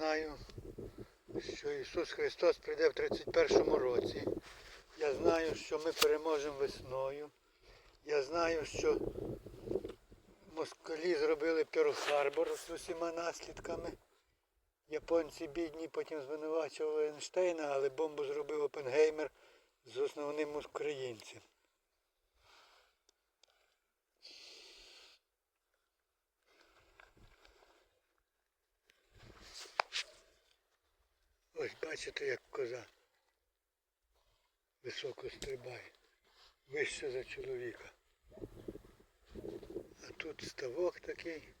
знаю, що Ісус Христос прийде в 31-му році. Я знаю, що ми переможемо весною. Я знаю, що москалі зробили Перл-Харбор з усіма наслідками. Японці бідні потім звинувачували Ейнштейна, але бомбу зробив бачите, як коза високо стрибає, вище за чоловіка. А тут ставок такий.